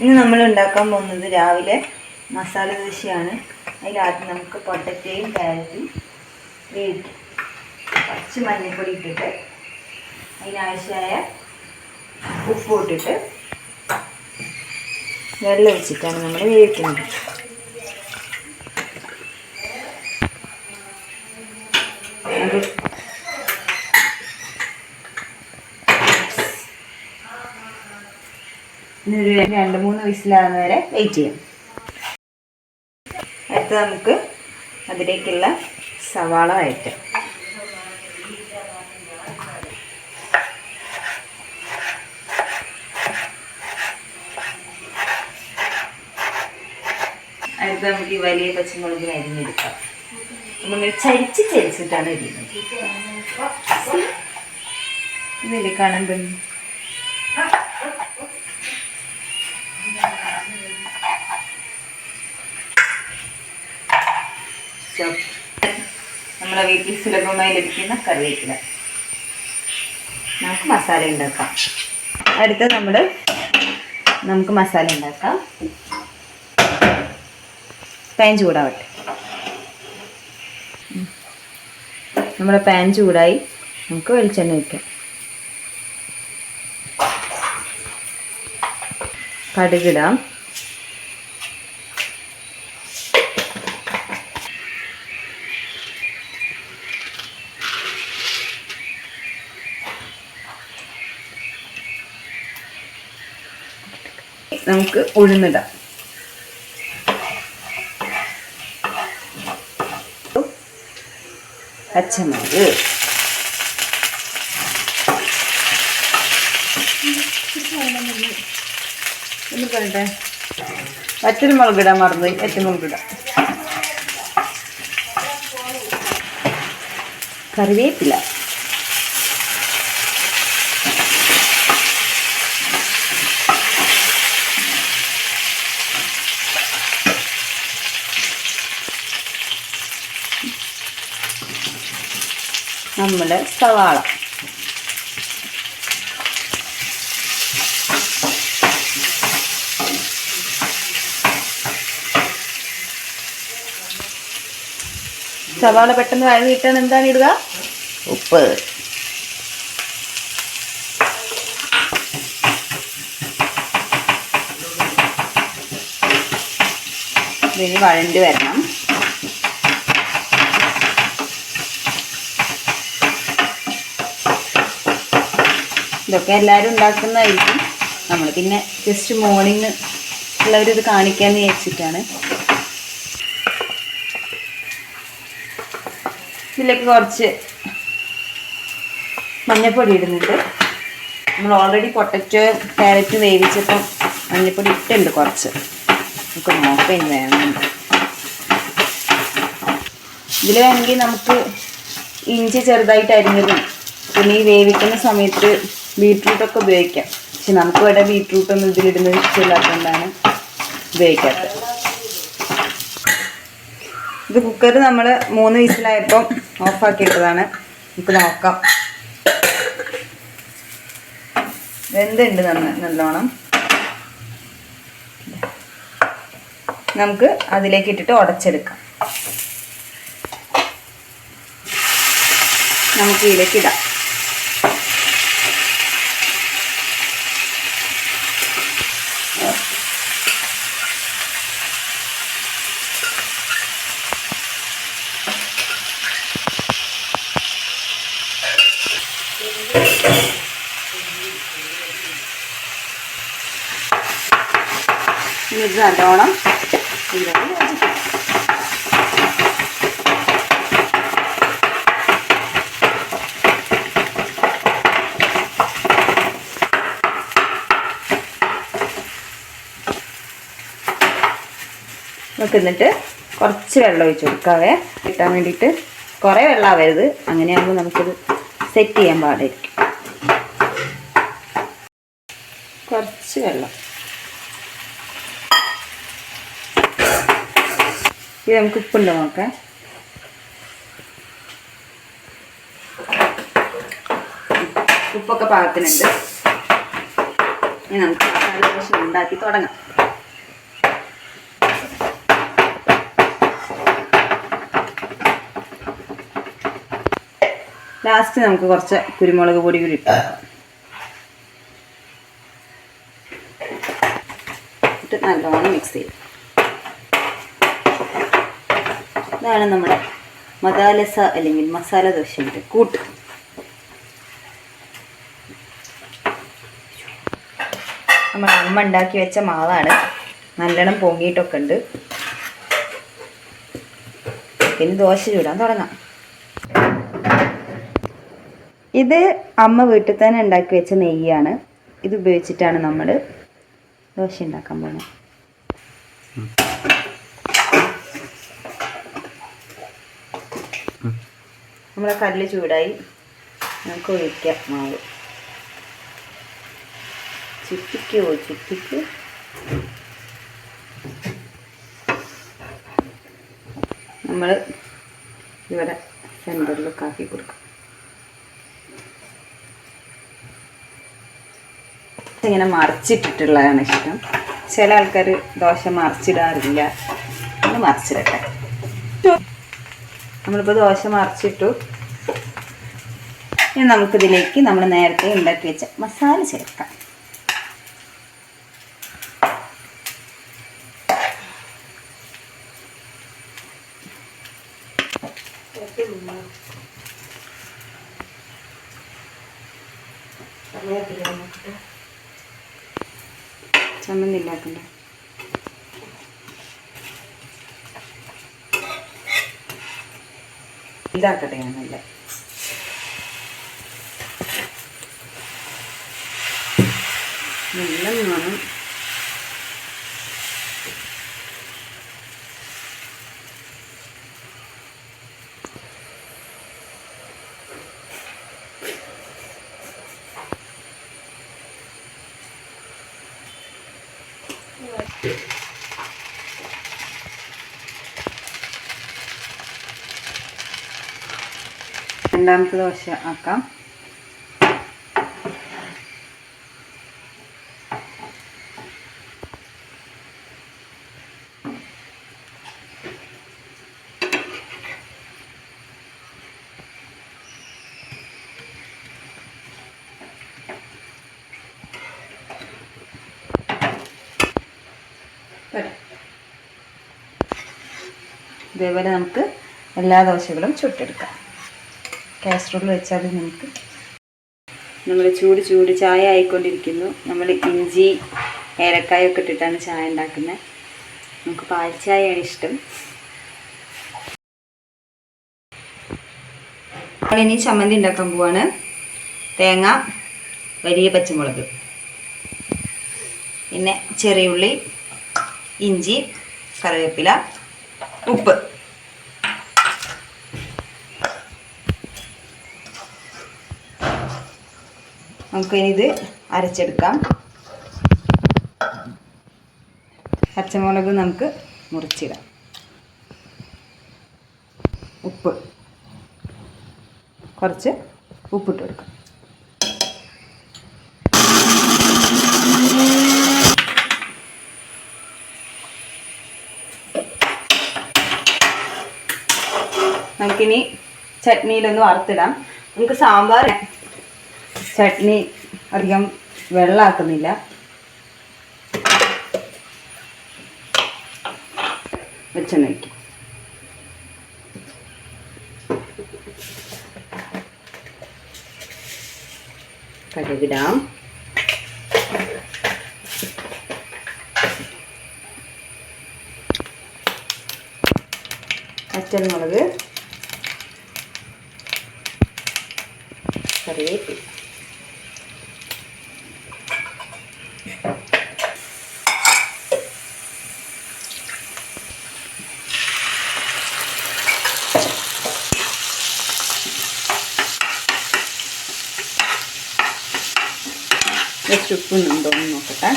ഇന്ന് നമ്മൾ ഉണ്ടാക്കാൻ പോകുന്നത് രാവിലെ മസാല ദോശയാണ്. അതിലാദ്യം നമുക്ക് പൊട്ടറ്റയും കാരറ്റും വേവിക്കും കുറച്ച് മഞ്ഞൾപ്പൊടി ഇട്ടിട്ട് അതിനാവശ്യമായ ഉപ്പ് ഇട്ടിട്ട് വെള്ളം വെച്ചിട്ടാണ് നമ്മൾ വേവിക്കുന്നത്. രണ്ട് മൂന്ന് വിസിലാകുന്ന വരെ വെയിറ്റ് ചെയ്യാം. അടുത്ത് നമുക്ക് അതിലേക്കുള്ള സവാള വഴറ്റാം. അടുത്ത് നമുക്ക് ഈ വലിയ പച്ചമുളകിന് അരിഞ്ഞെടുക്കാം. നമ്മൾ ചരിച്ച് ചരിച്ചിട്ടാണ് അരിയുന്നത്. ഇതിൽ കാണുമ്പോൾ നമ്മളെ വീട്ടിൽ സുലഭമായി ലഭിക്കുന്ന കറിവേപ്പില. നമുക്ക് മസാല ഉണ്ടാക്കാം. അടുത്ത നമ്മൾ നമുക്ക് മസാല ഉണ്ടാക്കാം. പാൻ ചൂടാവട്ടെ. നമ്മുടെ പാൻ ചൂടായി നമുക്ക് വെളിച്ചെണ്ണ വയ്ക്കാം കടുകിടാം. നമുക്ക് ഉഴുന്നിടാം. പച്ചമുളക്. ഒന്ന് പറയട്ടെ? വറ്റൽ മുളക് ഇടാൻ മറന്നു. വറ്റൽ മുളക് ഇടാം. കറിവേപ്പില. നമ്മുടെ സവാള. സവാള പെട്ടെന്ന് വഴങ്ങി കിട്ടാൻ എന്താണ് ഇടുക? ഉപ്പ്. ഇതിന് വഴണ്ടി വരണം. ഇതൊക്കെ എല്ലാവരും ഉണ്ടാക്കുന്നതായിരിക്കും. നമ്മൾ പിന്നെ ജസ്റ്റ് മോർണിംഗ് ഉള്ളവരിത് കാണിക്കാമെന്ന് വിചാരിച്ചിട്ടാണ്. ഇതിലേക്ക് കുറച്ച് മഞ്ഞൾപ്പൊടി ഇടുന്നുണ്ട്. നമ്മൾ ഓൾറെഡി പൊട്ടറ്റോ ക്യാരറ്റ് വേവിച്ചപ്പം മഞ്ഞൾപ്പൊടി ഇട്ടുണ്ട് കുറച്ച്. നമുക്ക് നോക്കാം ഇനി വേണം ഇതിൽ വേണമെങ്കിൽ നമുക്ക് ഇഞ്ചി ചെറുതായിട്ട് അരിഞ്ഞതും. പിന്നെ ഈ വേവിക്കുന്ന സമയത്ത് ബീട്രൂട്ടൊക്കെ ഉപയോഗിക്കാം. പക്ഷെ നമുക്ക് ഇവിടെ ബീട്രൂട്ടൊന്നും ഇതിലിടുന്നത് ഇഷ്ടമില്ലാത്തതുകൊണ്ടാണ് ഉപയോഗിക്കാത്തത്. ഇത് കുക്കർ നമ്മൾ മൂന്ന് വിസിലായപ്പം ഓഫാക്കിയിട്ടതാണ് നമുക്ക് നോക്കാം. വെന്തുണ്ട് നന്ന നല്ലോണം? നമുക്ക് അതിലേക്ക് ഇട്ടിട്ട് ഉടച്ചെടുക്കാം. നമുക്ക് ഇതിലേക്ക് ഇടാം ഇനി ഇത് നല്ലോണം എന്നിട്ട് കുറച്ച് വെള്ളം ഒഴിച്ച് കൊടുക്കാവേ. കിട്ടാൻ വേണ്ടിയിട്ട് കുറേ വെള്ളം ആവരുത്. അങ്ങനെയാകുമ്പോൾ നമുക്കിത് സെറ്റ് ചെയ്യാൻ പാടായിരിക്കും കുറച്ച് വെള്ളം. ഇത് നമുക്ക് ഉപ്പുണ്ട് നോക്കാം. ഉപ്പൊക്കെ പാകത്തിനുണ്ട്. ഇനി നമുക്ക് മസാല ദോശ ഉണ്ടാക്കി തുടങ്ങാം. ലാസ്റ്റ് നമുക്ക് കുറച്ച് കുരുമുളക് പൊടി കൂടി. ഇട്ട് നല്ലോണം മിക്സ് ചെയ്യും ഇതാണ് നമ്മുടെ മസാലസ അല്ലെങ്കിൽ മസാല ദോശയുടെ കൂട്ട്. നമ്മൾ അമ്മ ഉണ്ടാക്കി വെച്ച മാവാണ്. നല്ലോണം പൊങ്ങിയിട്ടൊക്കെ ഉണ്ട്. ഇനി ദോശ ചൂടാൻ തുടങ്ങാം. ഇത് അമ്മ വീട്ടിൽ തന്നെ ഉണ്ടാക്കി വെച്ച നെയ്യാണ്. ഇത് ഉപയോഗിച്ചിട്ടാണ് നമ്മൾ ദോശ ഉണ്ടാക്കാൻ പോകുന്നത്. നമ്മളെ കല്ല് ചൂടായി. നമുക്ക് ഒഴിക്കാം മാവ്. ചുറ്റിക്കോ ചുറ്റിക്ക്. നമ്മൾ ഇവിടെ സെന്ററിലൊക്കെ ആക്കി കൊടുക്കും. ഇങ്ങനെ മറിച്ചിട്ടിട്ടുള്ളതാണ് ഇഷ്ടം. ചില ആൾക്കാർ ദോശ മറിച്ചിടാറില്ല. മറിച്ചിടട്ടെ. നമ്മളിപ്പോൾ ദോശ മറിച്ചിട്ടു. ഇനി നമുക്കിതിലേക്ക് നമ്മൾ നേരത്തെ ഉണ്ടാക്കി വെച്ച മസാല ചേർക്കാം. ചമ്മന്തി ഉണ്ടാക്കണ്ടേ ഇതാക്കട്ടെ ഞാനല്ല നല്ല മണം രണ്ടാമത്തെ ദോശ ആക്കാം. ഇതേപോലെ നമുക്ക് എല്ലാ ദോശകളും ചുട്ടെടുക്കാം. കാസറോൾ വെച്ചാൽ നമുക്ക് നമ്മൾ ചൂട് ചൂട് ചായ ആയിക്കൊണ്ടിരിക്കുന്നു. നമ്മൾ ഇഞ്ചി ഏലക്കായൊക്കെ ഇട്ടിട്ടാണ് ചായ ഉണ്ടാക്കുന്നത്. നമുക്ക് പാൽ ചായയാണ് ഇഷ്ടം. നമ്മളിനി ചമ്മന്തി ഉണ്ടാക്കാൻ പോവാണ്. തേങ്ങ വലിയ പച്ചമുളക്. പിന്നെ ചെറിയുള്ളി ഇഞ്ചി കറിവേപ്പില ഉപ്പ്. നമുക്കിനിത് അരച്ചെടുക്കാം. പച്ചമുളക് നമുക്ക് മുറിച്ചിടാം. ഉപ്പ്. കുറച്ച് ഉപ്പിട്ട് കൊടുക്കാം. നമുക്കിനി ചട്നിയിലൊന്ന് വറുത്തിടാം. നമുക്ക് സാമ്പാർ ചട്നി അധികം വെള്ളമാക്കുന്നില്ല വെച്ചെണ്ണ വയ്ക്കും കടുകിടാം. പച്ചമുളക്. കറിവേപ്പില. ഉപ്പുന്നുണ്ടോ എന്ന് നോക്കട്ടെ.